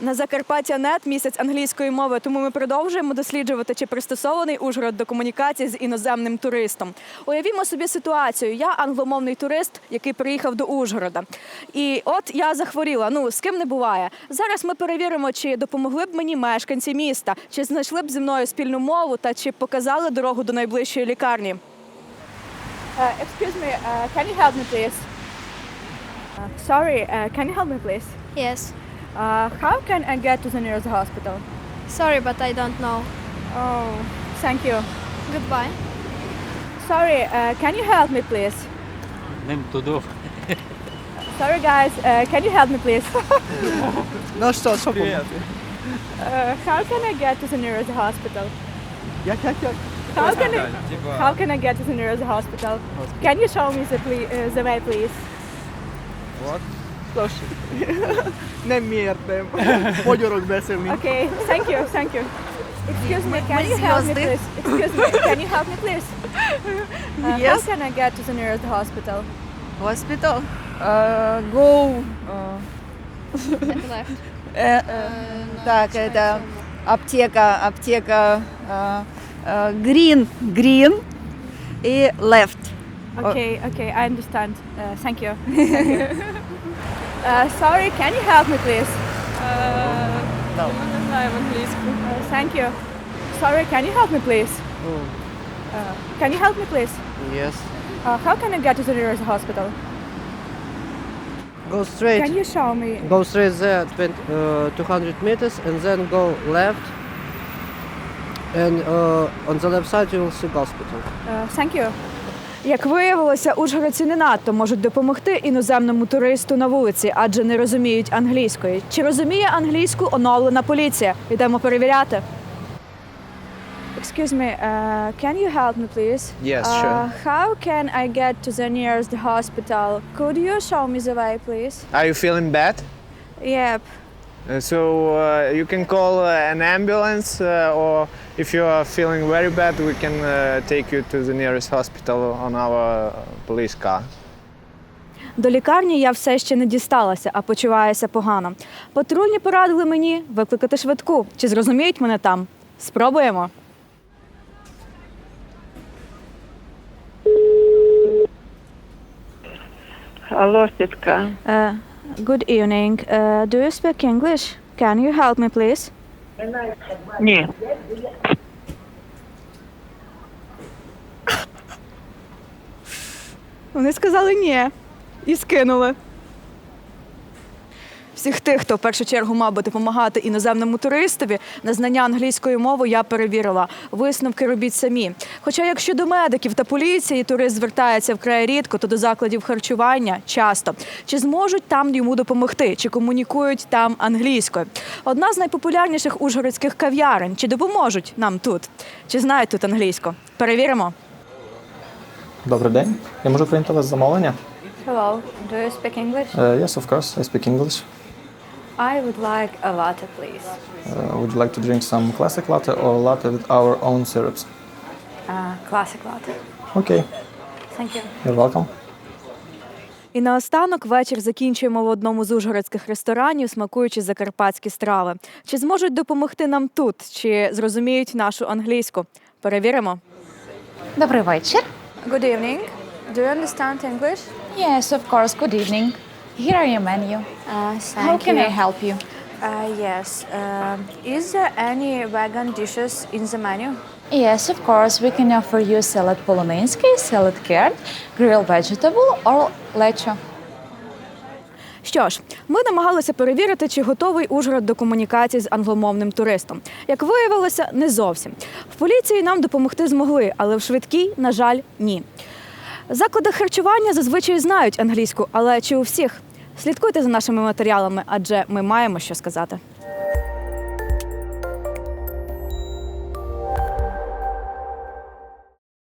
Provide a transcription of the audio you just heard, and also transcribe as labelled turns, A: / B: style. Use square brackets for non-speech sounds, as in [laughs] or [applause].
A: На Закарпаття Нет місяць англійської мови, тому ми продовжуємо досліджувати, чи пристосований Ужгород до комунікації з іноземним туристом. Уявімо собі ситуацію. Я англомовний турист, який приїхав до Ужгорода. І от я захворіла. Ну з ким не буває. Зараз ми перевіримо, чи допомогли б мені мешканці міста, чи знайшли б зі мною спільну мову та чи показали дорогу до найближчої лікарні. excuse me, can you help me, please? sorry, can you help me, please?
B: Yes.
A: Uh, how can I get to the nearest hospital?
B: Sorry, but I don't know.
A: Oh, thank you.
B: Goodbye.
A: Sorry, uh, can you help me, please?
C: Ним туди.
A: Sorry, guys, uh, can you help me, please? [laughs]
D: Ну що, що
C: Привіт.
A: Uh, how can I get to the nearest hospital?
D: Як, як, як?
A: How can I,
C: Типа,
A: how can I get to the nearest hospital? Can you show me the, ple- uh, the way, please? [laughs]
C: от.
D: Слушай, не мірним. [laughs] Подюрок десивний.
A: Okay, thank you, thank you. Excuse me, can you help me, please? Excuse me, can you help me, please? Uh, How
E: Yes.
A: can I get to the nearest hospital?
E: Hospital. Uh, go. Uh,
B: Left. [laughs]
E: э, э, так, это аптека, аптека. э, э, green, green и left.
A: Okay, okay, I understand. Uh, thank you. Thank you. uh, sorry, can you help me, please?
E: No.
A: Uh, thank you. Sorry, can you help me, please? Uh, can you help me, please?
D: Yes.
A: Uh, how can I get to the nearest hospital?
F: Go straight.
A: Can you show me?
F: Go straight there, 20, uh, 200 meters, and then go left. And uh, on the left side you will see hospital.
A: Uh, thank you. Як виявилося, ужгородці не надто можуть допомогти іноземному туристу на вулиці, адже не розуміють англійської. Чи розуміє англійську оновлена поліція? Йдемо перевіряти. Excuse me, uh, can you help me, please?
G: Yes,
A: Uh,
G: sure.
A: how can I get to the nearest hospital? Could you show me the way, please?
G: Are you feeling bad?
A: Yep.
G: Uh, So uh, you can call uh, an ambulance, uh, or if you are feeling very bad, we can uh, take you to the nearest hospital on our police car.
A: До лікарні я все ще не дісталася, а почуваюся погано. Патрульні порадили мені викликати швидку. Чи зрозуміють мене там? Спробуємо.
H: Алло, тітка.
A: Uh, good evening. Uh, do you speak English? Can you help me, please?
H: Ні.
A: Вони сказали ні і скинули. Всіх тих, хто в першу чергу мав би допомагати іноземному туристові, на знання англійської мови я перевірила. Висновки робіть самі. Хоча, якщо до медиків та поліції турист звертається вкрай рідко, то до закладів харчування часто. Чи зможуть там йому допомогти, чи комунікують там англійською? Одна з найпопулярніших ужгородських кав'ярень. Чи допоможуть нам тут? Чи знають тут англійську? Перевіримо.
I: Добрий день. Я можу прийняти у вас замовлення?
A: Hello, do you speak English?
I: Uh, yes, of course. I speak English.
A: I would like a latte, please.
I: Uh, would you like to drink some classic latte or latte with our own syrups?
A: Uh, classic latte.
I: Okay,
A: Thank you.
I: you're welcome.
A: І наостанок вечір закінчуємо в одному з ужгородських ресторанів, смакуючи закарпатські страви. Чи зможуть допомогти нам тут, чи зрозуміють нашу англійську? Перевіримо.
J: Добрий вечір.
A: Good evening. Do you understand English?
J: Yes, of course. Good evening. Here are your menu.
A: Uh,
J: How can I help you?
A: Uh, yes. Uh, is there any vegan dishes in the menu?
J: Yes, of course. We can offer you salad polonaiski, salad carrot, grilled vegetable, or lecho.
A: Що ж, ми намагалися перевірити, чи готовий Ужгород до комунікації з англомовним туристом. Як виявилося, не зовсім. В поліції нам допомогти змогли, але в швидкій, на жаль, ні. Заклади харчування зазвичай знають англійську, але чи у всіх? Слідкуйте за нашими матеріалами, адже ми маємо що сказати.